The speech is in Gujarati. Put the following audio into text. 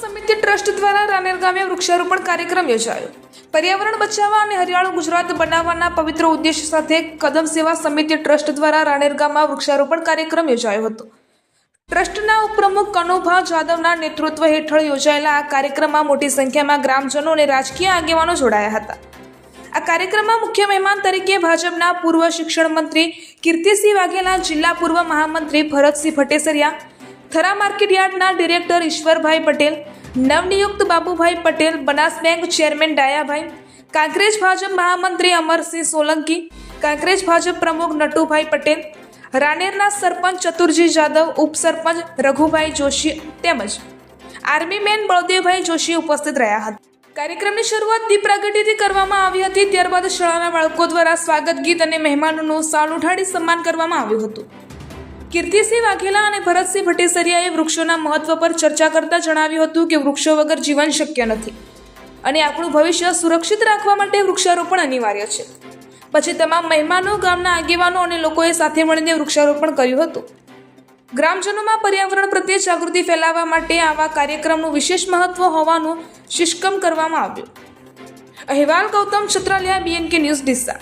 સમિતિ ટ્રસ્ટ દ્વારા રાનેર ગામે વૃક્ષારોપણ કાર્યક્રમ યોજાયો. પર્યાવરણ બચાવવા અને હરિયાળું ગુજરાત બનાવવાના પવિત્ર ઉદ્દેશ સાથે કદમ સેવા સમિતિ ટ્રસ્ટ દ્વારા રાનેર ગામમાં વૃક્ષારોપણ કાર્યક્રમ યોજાયો હતો. ટ્રસ્ટના ઉપપ્રમુખ કનુભા જાદવના નેતૃત્વ હેઠળ યોજાયેલા આ કાર્યક્રમમાં મોટી સંખ્યામાં ગ્રામજનો અને રાજકીય આગેવાનો જોડાયા હતા. આ કાર્યક્રમમાં મુખ્ય મહેમાન તરીકે ભાજપના પૂર્વ શિક્ષણ મંત્રી કીર્તિસિંહ વાઘેલા, જિલ્લા પૂર્વ મહામંત્રી ભરતસિંહ ભટ્ટેસરિયા થરા માર્કેટયાર્ડના ડિરેક્ટર ઈશ્વરભાઈ પટેલ, નવનિયુક્ત બાબુભાઈ પટેલ, બનાસ બેંક ચેરમેન ડાયાભાઈ, કાંકરેજ ભાજપ મહામંત્રી અમરસિંહ સોલંકી, કાંકરેજ ભાજપ પ્રમુખ નટુભાઈ પટેલ, રાનેરના સરપંચ ચતુરજી જાદવ, ઉપસરપંચ રઘુભાઈ જોશી તેમજ આર્મી મેન બળદેવભાઈ જોશી ઉપસ્થિત રહ્યા હતા. કાર્યક્રમની શરૂઆત દીપ પ્રાગટ્યથી કરવામાં આવી હતી. ત્યારબાદ શાળાના બાળકો દ્વારા સ્વાગત ગીત અને મહેમાનોનું સાલ ઉઠાડી સન્માન કરવામાં આવ્યું હતું. કીર્તિસિંહ વાઘેલા અને ભરતસિંહ ભટ્ટેસરિયાએ વૃક્ષોના મહત્વ પર ચર્ચા કરતા જણાવ્યું હતું કે વૃક્ષો વગર જીવન શક્ય નથી. અને આપણું ભવિષ્ય સુરક્ષિત રાખવા માટે વૃક્ષારોપણ અનિવાર્ય છે. પછી તમામ મહેમાનો, ગામના આગેવાનો અને લોકોએ સાથે મળીને વૃક્ષારોપણ કર્યું હતું. ગ્રામજનોમાં પર્યાવરણ પ્રત્યે જાગૃતિ ફેલાવવા માટે આવા કાર્યક્રમનું વિશેષ મહત્વ હોવાનું શિષ્કમ કરવામાં આવ્યું. અહેવાલ ગૌતમ છત્રાલિયા બીએનકે ન્યૂઝ ડિસ્સા